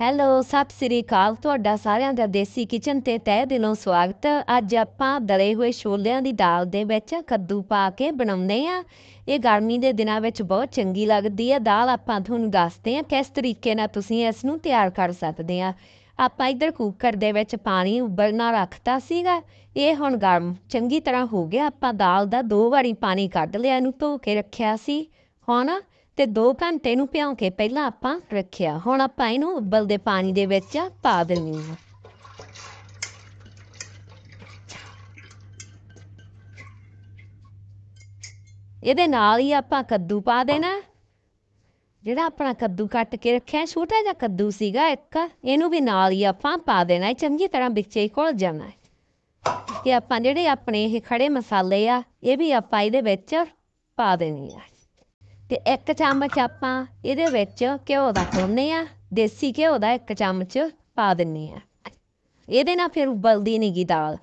Hello Sat Sri ਅਕਾਲ। ਤੁਹਾਡਾ ਸਾਰਿਆਂ ਦਾ ਦੇਸੀ kitchen ਤੇ ਤਹਿ ਦਿਲੋਂ ਸਵਾਗਤ। ਅੱਜ ਆਪਾਂ ਦਲੇ ਹੋਏ ਛੋਲਿਆਂ ਦੀ ਦਾਲ ਦੇ ਵਿੱਚ ਕੱਦੂ ਪਾ ਕੇ ਬਣਾਉਂਦੇ ਆ ਇਹ ਗਰਮੀ ਦੇ ਦਿਨਾਂ ਵਿੱਚ ਬਹੁਤ ਚੰਗੀ ਲੱਗਦੀ ਹੈ। ਦਾਲ ਆਪਾਂ ਤੁਹਾਨੂੰ ਦੱਸਦੇ ਆ ਕਿਸ ਤਰੀਕੇ ਨਾਲ ਤੁਸੀਂ ਇਸ ਨੂੰ ਤਿਆਰ ਕਰ ਸਕਦੇ ਆ ਆਪਾਂ ਇੱਧਰ ਕੁੱਕਰ ਦੇ ਵਿੱਚ ਪਾਣੀ ਉਬਲਣਾ ਰੱਖਤਾ ਸੀਗਾ। ਇਹ ਹੁਣ ਗਰਮ ਚੰਗੀ ਤਰ੍ਹਾਂ ਹੋ ਗਿਆ। ਆਪਾਂ ਦਾਲ ਦਾ ਦੋ ਵਾਰੀ ਪਾਣੀ ਕੱਢ ਲਿਆ, ਇਹਨੂੰ ਧੋ ਕੇ ਰੱਖਿਆ ਸੀ। ਹੁਣ ਤੇ 2 ਘੰਟੇ ਨੂੰ ਭਿਉਂ ਕੇ ਪਹਿਲਾਂ ਆਪਾਂ ਰੱਖਿਆ। ਹੁਣ ਆਪਾਂ ਇਹਨੂੰ ਉਬਲਦੇ ਪਾਣੀ ਦੇ ਵਿੱਚ ਪਾ ਦੇਣੀ ਆ ਇਹਦੇ ਨਾਲ ਹੀ ਆਪਾਂ ਕੱਦੂ ਪਾ ਦੇਣਾ। ਜਿਹੜਾ ਆਪਣਾ ਕੱਦੂ ਕੱਟ ਕੇ ਰੱਖਿਆ, ਛੋਟਾ ਜਿਹਾ ਕੱਦੂ ਸੀਗਾ ਇੱਕ, ਇਹਨੂੰ ਵੀ ਨਾਲ ਹੀ ਆਪਾਂ ਪਾ ਦੇਣਾ ਚੰਗੀ ਤਰ੍ਹਾਂ ਵਿੱਚੇ ਹੀ ਘੁਲ ਜਾਣਾ ਕਿ ਆਪਾਂ ਜਿਹੜੇ ਆਪਣੇ ਇਹ ਖੜੇ ਮਸਾਲੇ ਆ, ਇਹ ਵੀ ਆਪਾਂ ਇਹਦੇ ਵਿੱਚ ਪਾ ਦੇਣੇ ਆ। ਅਤੇ ਇੱਕ ਚਮਚ ਆਪਾਂ ਇਹਦੇ ਵਿੱਚ ਘਿਓ ਦਾ ਪਾਉਂਦੇ ਹਾਂ, ਦੇਸੀ ਘਿਓ ਦਾ ਇੱਕ ਚਮਚ ਪਾ ਦਿੰਦੇ ਹਾਂ। ਇਹਦੇ ਨਾਲ ਫਿਰ ਉਬਲਦੀ ਨਹੀਂ ਗੀ ਦਾਲ।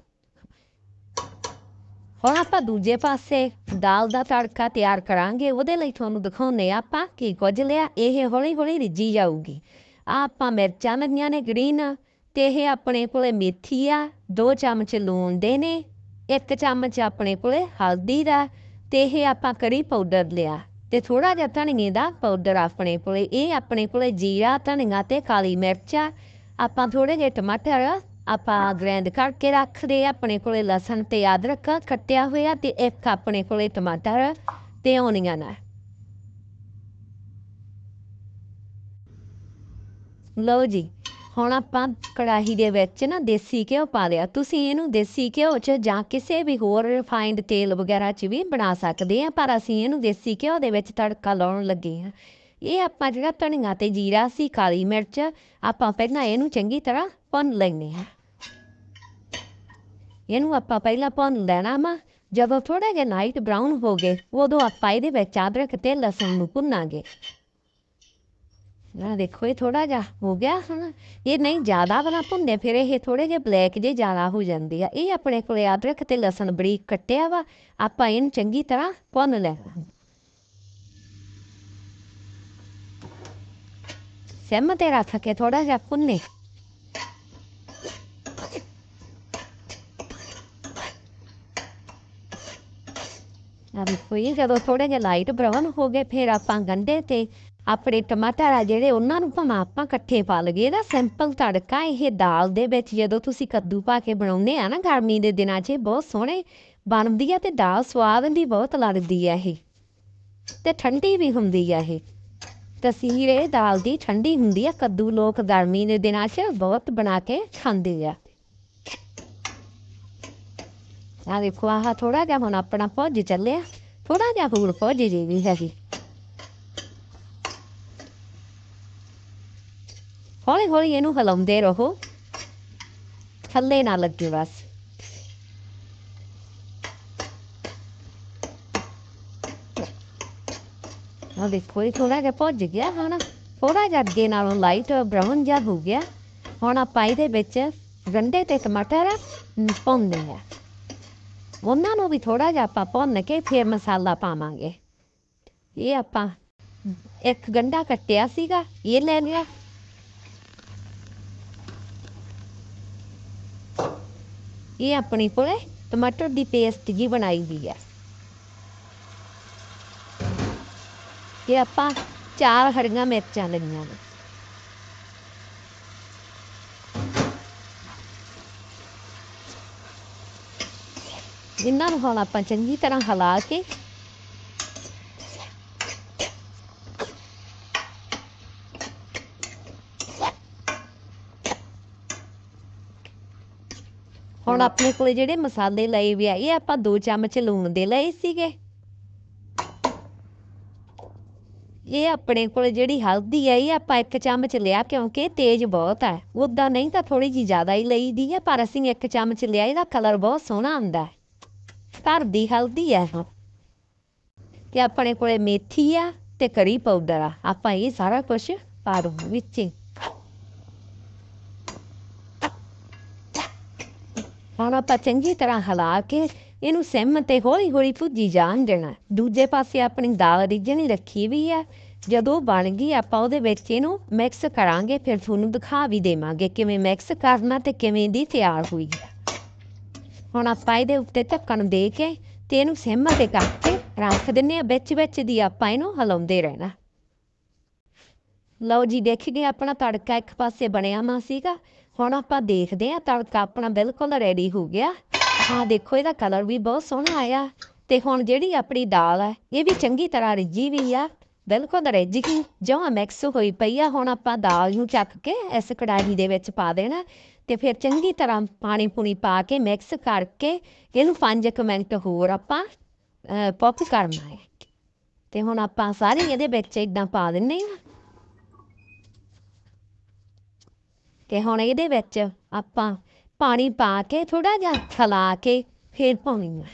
ਹੁਣ ਆਪਾਂ ਦੂਜੇ ਪਾਸੇ ਦਾਲ ਦਾ ਤੜਕਾ ਤਿਆਰ ਕਰਾਂਗੇ, ਉਹਦੇ ਲਈ ਤੁਹਾਨੂੰ ਦਿਖਾਉਂਦੇ ਆ ਆਪਾਂ ਕੀ ਕੁਝ ਲਿਆ, ਇਹ ਹੌਲੀ ਹੌਲੀ ਰਿੱਝੀ ਜਾਊਗੀ। ਆ ਆਪਾਂ ਮਿਰਚਾਂ ਲਈਆਂ ਨੇ ਗ੍ਰੀਨ ਤੇ ਇਹ ਆਪਣੇ ਕੋਲੇ ਮੇਥੀ ਆ, ਦੋ ਚਮਚ ਲੂਣ ਦੇ ਨੇ, ਇੱਕ ਚਮਚ ਆਪਣੇ ਕੋਲੇ ਹਲਦੀ ਦਾ ਤੇ ਇਹ ਆਪਾਂ ਕੜੀ ਪਾਊਡਰ ਲਿਆ। ਤੇ ਥੋੜਾ ਜਿਹਾ ਧਨੀਏ ਦਾ ਪਾਊਡਰ ਆਪਣੇ ਕੋਲੇ, ਇਹ ਆਪਣੇ ਕੋਲੇ ਜੀਰਾ, ਧਨੀਆ ਤੇ ਕਾਲੀ ਮਿਰਚ, ਆਪਾਂ ਥੋੜੇ ਜਿਹੇ ਟਮਾਟਰ ਆਪਾਂ ਗ੍ਰੈਂਡ ਕਰਕੇ ਰੱਖਦੇ ਆਪਣੇ ਕੋਲੇ ਲਸਣ ਤੇ ਅਦਰਕ ਕੱਟਿਆ ਹੋਇਆ ਤੇ ਇੱਕ ਆਪਣੇ ਕੋਲੇ ਟਮਾਟਰ ਤੇ ਓਨੀਅਨ ਆ। ਲਓ ਜੀ ਹੁਣ ਆਪਾਂ ਕੜਾਹੀ ਦੇ ਵਿੱਚ ਨਾ ਦੇਸੀ ਘਿਓ ਪਾ ਲਿਆ। ਤੁਸੀਂ ਇਹਨੂੰ ਦੇਸੀ ਘਿਓ 'ਚ ਜਾਂ ਕਿਸੇ ਵੀ ਹੋਰ ਰਿਫਾਈਨਡ ਤੇਲ ਵਗੈਰਾ 'ਚ ਵੀ ਬਣਾ ਸਕਦੇ ਆ, ਪਰ ਅਸੀਂ ਇਹਨੂੰ ਦੇਸੀ ਘਿਓ ਦੇ ਵਿੱਚ ਤੜਕਾ ਲਾਉਣ ਲੱਗੇ ਆ। ਇਹ ਆਪਾਂ ਜਿਹੜਾ ਧਨੀਆ ਤੇ ਜੀਰਾ ਸੀ, ਕਾਲੀ ਮਿਰਚ, ਆਪਾਂ ਪਹਿਲਾਂ ਇਹਨੂੰ ਚੰਗੀ ਤਰ੍ਹਾਂ ਭੁੰਨ ਲੈਣੇ ਆ ਇਹਨੂੰ ਆਪਾਂ ਪਹਿਲਾਂ ਭੁੰਨ ਲੈਣਾ ਵਾ। ਜਦੋਂ ਥੋੜਾ ਜਿਹਾ ਲਾਈਟ ਬਰਾਊਨ ਹੋ ਗਏ, ਉਦੋਂ ਆਪਾਂ ਇਹਦੇ ਵਿੱਚ ਅਦਰਕ ਤੇ ਲਸਣ ਨੂੰ ਭੁੰਨਾਂਗੇ। ਨਾ ਦੇਖੋ ਇਹ ਥੋੜਾ ਜਿਹਾ ਹੋ ਗਿਆ ਹਨਾ। ਇਹ ਨਹੀਂ ਜ਼ਿਆਦਾ ਬਣਾ ਭੁੰਨੇ, ਫਿਰ ਇਹ ਥੋੜੇ ਜਿਹੇ ਬਲੈਕ ਜੇ ਜ਼ਿਆਦਾ ਹੋ ਜਾਂਦੇ ਆ। ਇਹ ਆਪਣੇ ਕੋਲੇ ਅਦਰਕ ਤੇ ਲਸਣ ਬਰੀਕ ਕੱਟਿਆ ਵਾ। ਆਪਾਂ ਇਹਨੂੰ ਚੰਗੀ ਤਰ੍ਹਾਂ ਭੁੰਨ ਲੈਣਾ। ਸਿਮ ਤੇ ਰੱਖ ਕੇ ਥੋੜਾ ਜਿਹਾ ਭੁੰਨੇ। ਆ ਦੇਖੋ ਇਹ ਜਦੋਂ ਥੋੜੇ ਜਿਹਾ ਲਾਈਟ ਬਰਾਊਨ ਹੋ ਗਏ, ਫਿਰ ਆਪਾਂ ਗੰਡੇ ਤੇ ਆਪਣੇ ਟਮਾਟਰ ਆ ਜਿਹੜੇ ਉਹਨਾਂ ਨੂੰ ਭਾਵੇਂ ਆਪਾਂ ਇਕੱਠੇ ਪਾ ਲਈਏ, ਇਹਦਾ ਸਿੰਪਲ ਤੜਕਾ ਇਹ ਦਾਲ ਦੇ ਵਿੱਚ ਜਦੋਂ ਤੁਸੀਂ ਕੱਦੂ ਪਾ ਕੇ ਬਣਾਉਂਦੇ ਆ ਨਾ, ਗਰਮੀ ਦੇ ਦਿਨਾਂ 'ਚ ਬਹੁਤ ਸੋਹਣੇ ਬਣਦੀ ਆ ਤੇ ਦਾਲ ਸਵਾਦ ਵੀ ਬਹੁਤ ਲੱਗਦੀ ਆ ਇਹ। ਤੇ ਠੰਡੀ ਵੀ ਹੁੰਦੀ ਆ ਇਹ। ਤਸੀਰ ਇਹ ਦਾਲ ਦੀ ਠੰਡੀ ਹੁੰਦੀ ਆ, ਕੱਦੂ ਲੋਕ ਗਰਮੀ ਦੇ ਦਿਨਾਂ 'ਚ ਬਹੁਤ ਬਣਾ ਕੇ ਖਾਂਦੇ ਆ। ਆ ਦੇਖੋ, ਆਹ ਥੋੜਾ ਜਿਹਾ ਹੁਣ ਆਪਣਾ ਭੁੱਜ ਚੱਲਿਆ ਥੋੜਾ ਜਿਹਾ ਹੋਰ ਭੁੱਜ ਜੀ ਵੀ ਹੈਗੀ। ਹੌਲੀ ਹੌਲੀ ਇਹਨੂੰ ਹਿਲਾਉਂਦੇ ਰਹੋ ਥੱਲੇ ਨਾ ਲੱਗੇ ਬਸ ਆ ਦੇਖੋ ਇਹ ਥੋੜਾ ਜਿਹਾ ਭੁੱਜ ਗਿਆ ਹੁਣ ਥੋੜਾ ਜਿਹਾ ਅੱਗੇ ਨਾਲੋਂ ਲਾਈਟ ਬਰਾਊਨ ਜਿਹਾ ਹੋ ਗਿਆ ਹੁਣ ਆਪਾਂ ਇਹਦੇ ਵਿੱਚ ਗੰਡੇ ਤੇ ਟਮਾਟਰ ਪਾਉਂਦੇ ਆ ਉਹਨਾਂ ਨੂੰ ਵੀ ਥੋੜਾ ਜਿਹਾ ਆਪਾਂ ਭੁੰਨ ਕੇ ਫਿਰ ਮਸਾਲਾ ਪਾਵਾਂਗੇ ਇਹ ਆਪਾਂ ਇੱਕ ਗੰਡਾ ਕੱਟਿਆ ਸੀਗਾ ਇਹ ਲੈ ਲਿਆ ਇਹ ਆਪਣੇ ਕੋਲੇ ਟਮਾਟਰ ਦੀ ਪੇਸਟ ਜੀ ਬਣਾਈ ਦੀ ਹੈ। ਇਹ ਆਪਾਂ ਚਾਰ ਹਰੀਆਂ ਮਿਰਚਾਂ ਲਈਆਂ ਨੇ। ਇਹਨਾਂ ਨੂੰ ਹੁਣ ਆਪਾਂ ਚੰਗੀ ਤਰ੍ਹਾਂ ਹਿਲਾ ਕੇ ਹੁਣ ਆਪਣੇ ਕੋਲੇ ਜਿਹੜੇ ਮਸਾਲੇ ਲਏ ਵੀ ਆ ਇਹ ਆਪਾਂ 2 ਚਮਚ ਲੂਣ ਦੇ ਲਏ ਸੀਗੇ। ਇਹ ਆਪਣੇ ਕੋਲ ਜਿਹੜੀ ਹਲਦੀ ਹੈ ਇਹ ਆਪਾਂ ਇੱਕ ਚਮਚ ਲਿਆ ਕਿਉਂਕਿ ਤੇਜ਼ ਬਹੁਤ ਹੈ ਉਦਾਂ ਨਹੀਂ ਤਾਂ ਥੋੜੀ ਜੀ ਜ਼ਿਆਦਾ ਹੀ ਲਈਦੀ ਹੈ ਪਰ ਅਸੀਂ ਇੱਕ ਚਮਚ ਲਿਆ ਇਹਦਾ ਕਲਰ ਬਹੁਤ ਸੋਹਣਾ ਆਉਂਦਾ ਹੈ। ਘਰ ਦੀ ਹਲਦੀ ਹੈ ਤੇ ਆਪਣੇ ਕੋਲੇ ਮੇਥੀ ਆ ਤੇ ਕਰੀ ਪਾਊਡਰ ਆ। ਆਪਾਂ ਇਹ ਸਾਰਾ ਕੁਝ ਪਾ ਦੋ ਵਿੱਚ ਹੁਣ ਆਪਾਂ ਚੰਗੀ ਤਰ੍ਹਾਂ ਹਿਲਾ ਕੇ ਇਹਨੂੰ ਸਿਮ ਤੇ ਹੌਲੀ ਹੌਲੀ ਭੁੱਜੀ ਜਾਣ ਦੇਣਾ। ਦੂਜੇ ਪਾਸੇ ਆਪਣੀ ਦਾਲ ਰਿੱਝਣੀ ਰੱਖੀ ਵੀ ਆ। ਜਦੋਂ ਬਣ ਗਈ, ਆਪਾਂ ਉਹਦੇ ਵਿੱਚ ਇਹਨੂੰ ਮਿਕਸ ਕਰਾਂਗੇ, ਫਿਰ ਤੁਹਾਨੂੰ ਦਿਖਾ ਵੀ ਦੇਵਾਂਗੇ ਕਿਵੇਂ ਮਿਕਸ ਕਰਨਾ ਤੇ ਕਿਵੇਂ ਦੀ ਤਿਆਰ ਹੋਈ ਹੈ ਹੁਣ ਆਪਾਂ ਇਹਦੇ ਉੱਤੇ ਢੱਕਣ ਦੇ ਕੇ ਤੇ ਇਹਨੂੰ ਸਿਮ ਤੇ ਕਰਕੇ ਰੱਖ ਦਿੰਨੇ ਆ। ਵਿੱਚ ਵਿੱਚ ਦੀ ਆਪਾਂ ਇਹਨੂੰ ਹਿਲਾਉਂਦੇ ਰਹਿਣਾ। ਲਓ ਜੀ ਦੇਖ ਗਏ ਆਪਣਾ ਤੜਕਾ ਇੱਕ ਪਾਸੇ ਬਣਿਆ ਮਾ ਸੀਗਾ। ਹੁਣ ਆਪਾਂ ਦੇਖਦੇ ਆ ਤੜਕਾ ਆਪਣਾ ਬਿਲਕੁਲ ਰੈਡੀ ਹੋ ਗਿਆ। ਹਾਂ ਦੇਖੋ, ਇਹਦਾ ਕਲਰ ਵੀ ਬਹੁਤ ਸੋਹਣਾ ਆਇਆ। ਤੇ ਹੁਣ ਜਿਹੜੀ ਆਪਣੀ ਦਾਲ ਹੈ ਇਹ ਵੀ ਚੰਗੀ ਤਰ੍ਹਾਂ ਰਿੱਝੀ ਵੀ ਆ। ਬਿਲਕੁਲ ਰਿੱਝ ਗਈ, ਜਮਾਂ ਮਿਕਸ ਹੋਈ ਪਈ ਆ। ਹੁਣ ਆਪਾਂ ਦਾਲ ਨੂੰ ਚੱਕ ਕੇ ਇਸ ਕੜਾਹੀ ਦੇ ਵਿੱਚ ਪਾ ਦੇਣਾ। ਤੇ ਫਿਰ ਚੰਗੀ ਤਰ੍ਹਾਂ ਪਾਣੀ ਪੂਣੀ ਪਾ ਕੇ ਮਿਕਸ ਕਰਕੇ ਇਹਨੂੰ 5 ਮਿੰਟ ਹੋਰ ਆਪਾਂ ਪੌਪ ਕਰਨਾ ਹੈ। ਤੇ ਹੁਣ ਆਪਾਂ ਸਾਰੇ ਇਹਦੇ ਵਿੱਚ ਇਦਾਂ ਪਾ ਦਿੰਨੇ ਆ ਤੇ ਹੁਣ ਇਹਦੇ ਵਿੱਚ ਆਪਾਂ ਪਾਣੀ ਪਾ ਕੇ ਥੋੜਾ ਜਿਹਾ ਖਲਾ ਕੇ ਫਿਰ ਪਾਉਣੀ ਆ।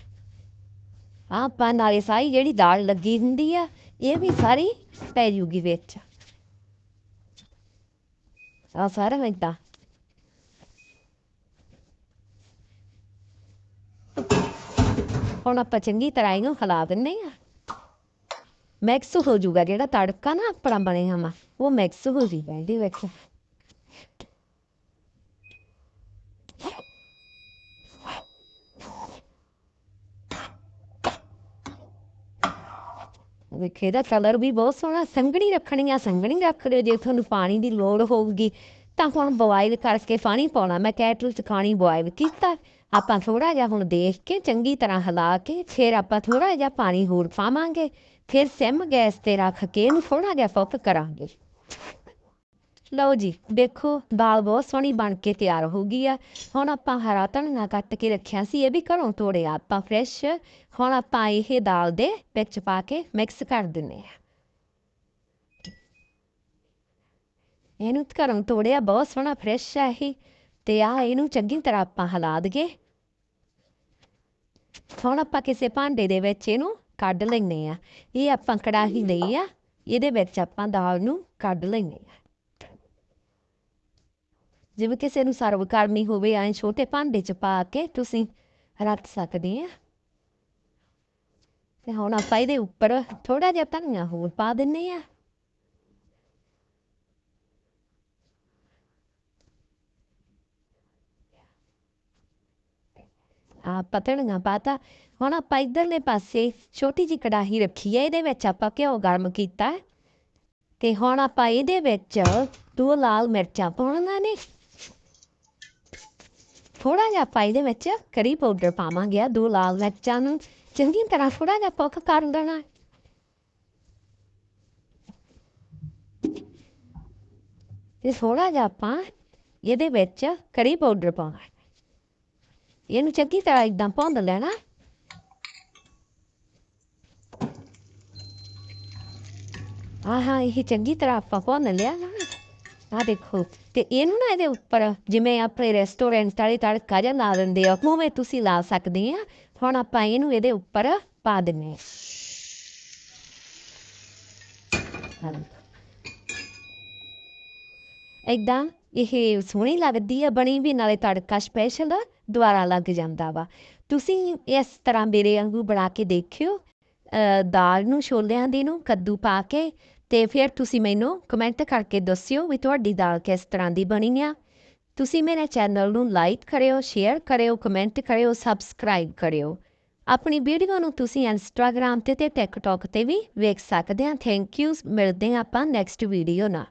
ਆਪਾਂ ਨਾਲੇ ਸਾਰੀ ਜਿਹੜੀ ਦਾਲ ਲੱਗੀ ਹੁੰਦੀ ਆ, ਇਹ ਵੀ ਸਾਰੀ ਪੈ ਜੂਗੀ ਵਿੱਚ। ਆ ਸਾਰਾ ਇਦਾਂ। ਹੁਣ ਆਪਾਂ ਚੰਗੀ ਤਰ੍ਹਾਂ ਇਹਨੂੰ ਹਿਲਾ ਦਿੰਨੇ ਆ। ਮਿਕਸ ਹੋ ਜਾਊਗਾ ਜਿਹੜਾ ਤੜਕਾ ਨਾ ਆਪਣਾ ਬਣਿਆ ਵਾ, ਉਹ ਮਿਕਸ ਹੋ ਜੀ ਬੈਂਦੀ ਵਿੱਚ। ਵੇਖੇ ਦਾ ਕਲਰ ਵੀ ਬਹੁਤ ਸੋਹਣਾ, ਸੰਘਣੀ ਰੱਖਣੀ ਆ, ਸੰਘਣੀ ਰੱਖ ਲਿਓ, ਜੇ ਤੁਹਾਨੂੰ ਪਾਣੀ ਦੀ ਲੋੜ ਹੋਊਗੀ। ਤਾਂ ਹੁਣ ਬੋਇਲ ਕਰਕੇ ਪਾਣੀ ਪਾਉਣਾ, ਮੈਂ ਕੈਟਲ 'ਚ ਪਾਣੀ ਬੋਇਲ ਕੀਤਾ। ਆਪਾਂ ਥੋੜਾ ਜਿਹਾ ਹੁਣ ਦੇਖ ਕੇ ਚੰਗੀ ਤਰ੍ਹਾਂ ਹਿਲਾ ਕੇ ਫਿਰ ਆਪਾਂ ਥੋੜਾ ਜਿਹਾ ਪਾਣੀ ਹੋਰ ਪਾਵਾਂਗੇ। ਫਿਰ ਸਿਮ ਗੈਸ ਤੇ ਰੱਖ ਕੇ ਇਹਨੂੰ ਥੋੜਾ ਜਿਹਾ ਫੁੱਕ ਕਰਾਂਗੇ। ਲਓ ਜੀ, ਦੇਖੋ ਦਾਲ ਬਹੁਤ ਸੋਹਣੀ ਬਣ ਕੇ ਤਿਆਰ ਹੋ ਗਈ ਆ। ਹੁਣ ਆਪਾਂ ਹਰਾ ਧਨੀਆ ਕੱਟ ਕੇ ਰੱਖਿਆ ਸੀ, ਇਹ ਵੀ ਘਰੋਂ ਤੋੜਿਆ। ਆਪਾਂ ਫਰੈਸ਼ ਹੁਣ ਆਪਾਂ ਇਹ ਦਾਲ ਦੇ ਵਿੱਚ ਪਾ ਕੇ ਮਿਕਸ ਕਰ ਦਿੰਨੇ ਆ। ਇਹਨੂੰ ਘਰੋਂ ਤੋੜਿਆ, ਬਹੁਤ ਸੋਹਣਾ ਫਰੈਸ਼ ਆ ਇਹ। ਤੇ ਆ ਇਹਨੂੰ ਚੰਗੀ ਤਰ੍ਹਾਂ ਆਪਾਂ ਹਿਲਾ ਦਈਏ। ਹੁਣ ਆਪਾਂ ਕਿਸੇ ਭਾਂਡੇ ਦੇ ਵਿੱਚ ਇਹਨੂੰ ਕੱਢ ਲੈਨੇ ਆ। ਇਹ ਆਪਾਂ ਕੜਾਹੀ ਲਈ ਆ, ਇਹਦੇ ਵਿੱਚ ਆਪਾਂ ਦਾਲ ਨੂੰ ਕੱਢ ਲੈਨੇ ਆ। ਜਿਵੇਂ ਕਿਸੇ ਨੂੰ ਸਰਵ ਕਰਨੀ ਹੋਵੇ, ਐ ਛੋਟੇ ਭਾਂਡੇ 'ਚ ਪਾ ਕੇ ਤੁਸੀਂ ਰੱਖ ਸਕਦੇ ਆ। ਤੇ ਹੁਣ ਆਪਾਂ ਇਹਦੇ ਉੱਪਰ ਥੋੜਾ ਜਿਹਾ ਧਨੀਆ ਹੋਰ ਪਾ ਦਿੰਨੇ ਆ। ਆਪਾਂ ਧਨੀਆ ਪਾਤਾ। ਹੁਣ ਆਪਾਂ ਇਧਰਲੇ ਪਾਸੇ ਛੋਟੀ ਜੀ ਕੜਾਹੀ ਰੱਖੀ ਹੈ ਇਹਦੇ ਵਿੱਚ ਆਪਾਂ ਘਿਓ ਗਰਮ ਕੀਤਾ। ਤੇ ਹੁਣ ਆਪਾਂ ਇਹਦੇ ਵਿੱਚ ਦੋ ਲਾਲ ਮਿਰਚਾਂ ਪਾਉਣੀਆਂ ਨੇ। ਥੋੜਾ ਜਿਹਾ ਆਪਾਂ ਇਹਦੇ ਵਿੱਚ ਕਰੀ ਪਾਊਡਰ ਪਾਵਾਂਗੇ ਦੋ ਲਾਲ ਮਿਰਚਾਂ ਨੂੰ। ਚੰਗੀ ਤਰ੍ਹਾਂ ਥੋੜਾ ਜਿਹਾ ਪੱਕ ਕਰ ਲੈਣਾ ਤੇ ਥੋੜਾ ਜਿਹਾ ਆਪਾਂ ਇਹਦੇ ਵਿੱਚ ਕਰੀ ਪਾਊਡਰ ਪਾਉਣਾ ਇਹਨੂੰ ਚੰਗੀ ਤਰ੍ਹਾਂ ਇਦਾਂ ਭੁੰਨ ਲੈਣਾ ਆਹਾ, ਇਹ ਚੰਗੀ ਤਰ੍ਹਾਂ ਆਪਾਂ ਭੁੰਨ ਲਿਆ ਨਾ। ਆ ਦੇਖੋ, ਤੇ ਇਹਨੂੰ ਨਾ ਇਹਦੇ ਉੱਪਰ ਜਿਵੇਂ ਆਪਣੇ ਰੈਸਟੋਰੈਂਟ ਵਾਲੇ ਤੜਕਾ ਜਾਂ ਲਾ ਦਿੰਦੇ ਆ, ਉਵੇਂ ਤੁਸੀਂ ਲਾ ਸਕਦੇ ਆ। ਹੁਣ ਆਪਾਂ ਇਹਨੂੰ ਇਹਦੇ ਉੱਪਰ ਪਾ ਦਿੰਨੇ ਇਦਾਂ ਇਹ ਸੋਹਣੀ ਲੱਗਦੀ ਆ, ਬਣੀ ਵੀ ਨਾਲੇ ਤੜਕਾ ਸਪੈਸ਼ਲ ਦੁਆਰਾ ਲੱਗ ਜਾਂਦਾ ਵਾ। ਤੁਸੀਂ ਇਸ ਤਰ੍ਹਾਂ ਮੇਰੇ ਵਾਂਗੂ ਬਣਾ ਕੇ ਦੇਖਿਓ। ਦਾਲ ਨੂੰ ਛੋਲਿਆਂ ਦੀ ਨੂੰ ਕੱਦੂ ਪਾ ਕੇ ਤੇ ਫਿਰ ਤੁਸੀਂ ਮੈਨੂੰ ਕਮੈਂਟ ਕਰਕੇ ਦੱਸਿਓ ਵੀ ਤੁਹਾਡੀ ਦਾਲ ਕਿਸ ਤਰ੍ਹਾਂ ਦੀ ਬਣੀ ਆ। ਤੁਸੀਂ ਮੇਰੇ ਚੈਨਲ ਨੂੰ ਲਾਈਕ ਕਰਿਓ ਸ਼ੇਅਰ ਕਰਿਓ ਕਮੈਂਟ ਕਰਿਓ ਸਬਸਕ੍ਰਾਈਬ ਕਰਿਓ। ਆਪਣੀ ਵੀਡੀਓ ਨੂੰ ਤੁਸੀਂ ਇੰਸਟਾਗ੍ਰam ਤੇ ਤੇ ਟਿਕਟੌਕ ਤੇ ਵੀ ਵੇਖ ਸਕਦੇ ਆ। ਥੈਂਕ ਯੂ ਮਿਲਦੇ ਆਪਾਂ ਨੈਕਸਟ ਵੀਡੀਓ ਨਾਲ।